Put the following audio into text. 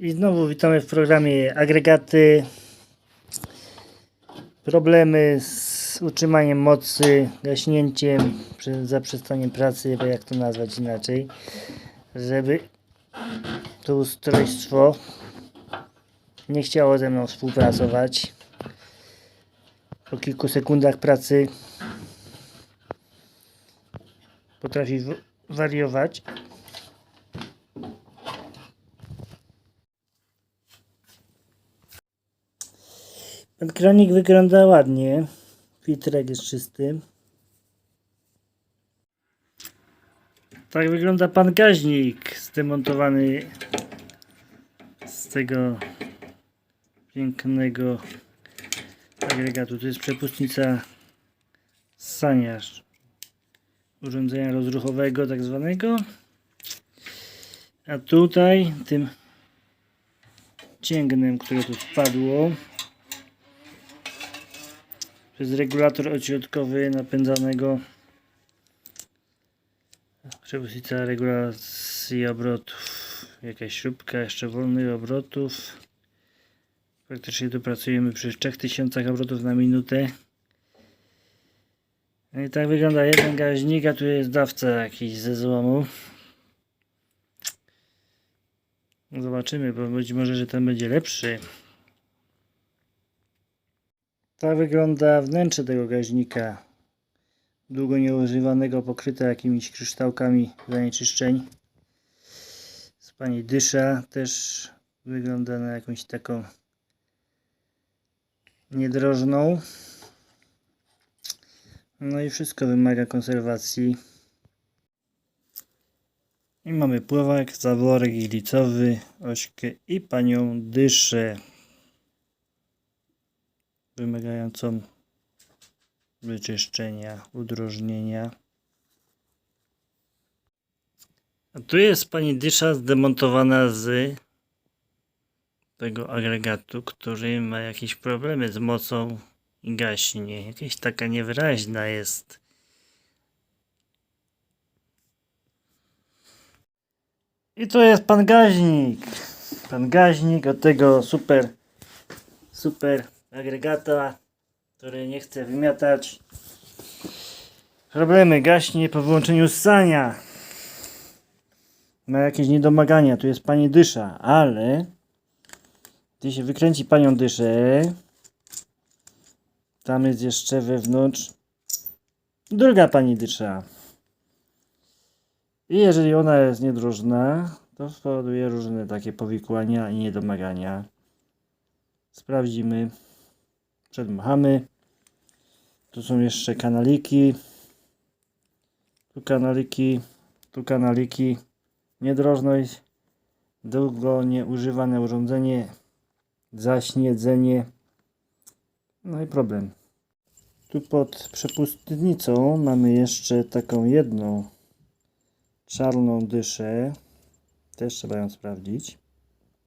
I znowu witamy w programie Agregaty. Problemy z utrzymaniem mocy, gaśnięciem, zaprzestaniem pracy, bo jak to nazwać inaczej, żeby to ustrojstwo nie chciało ze mną współpracować. Po kilku sekundach pracy potrafi wariować. Ten kranik wygląda ładnie. Filtrek jest czysty. Tak wygląda pan gaźnik zdemontowany z tego pięknego agregatu. To jest przepustnica saniarz urządzenia rozruchowego tak zwanego. A tutaj tym cięgnem, które tu wpadło przez regulator odśrodkowy napędzanego. Przepustnica regulacji obrotów. Jakaś śrubka jeszcze wolnych obrotów. Praktycznie tu pracujemy przy 3000 obrotów na minutę. No i tak wygląda jeden gaźnik a tu jest dawca jakiś ze złomu. Zobaczymy bo być może, że ten będzie lepszy tak wygląda wnętrze tego gaźnika. Długo nieużywanego, pokryte jakimiś kryształkami zanieczyszczeń. Z pani dysza też wygląda na jakąś taką niedrożną. No i wszystko wymaga konserwacji. I mamy pływak, zaworek glicowy, ośkę i panią dyszę wymagającą wyczyszczenia, udrożnienia. A tu jest pani dysza zdemontowana z tego agregatu, który ma jakieś problemy z mocą i gaśnie. Jakaś taka niewyraźna jest. I to jest pan gaźnik. Pan gaźnik od tego super super agregata, który nie chce wymiatać. Problemy gaśnie po wyłączeniu ssania. Ma jakieś niedomagania. Tu jest pani dysza, ale gdy się wykręci panią dyszę, tam jest jeszcze wewnątrz druga pani dysza. I jeżeli ona jest niedrożna, to spowoduje różne takie powikłania i niedomagania. Sprawdzimy. Przedmuchamy. Tu są jeszcze kanaliki. Tu kanaliki. Tu kanaliki. Niedrożność. Długo nieużywane urządzenie. Zaśniedzenie. No i problem. Tu pod przepustnicą mamy jeszcze taką jedną czarną dyszę. Też trzeba ją sprawdzić.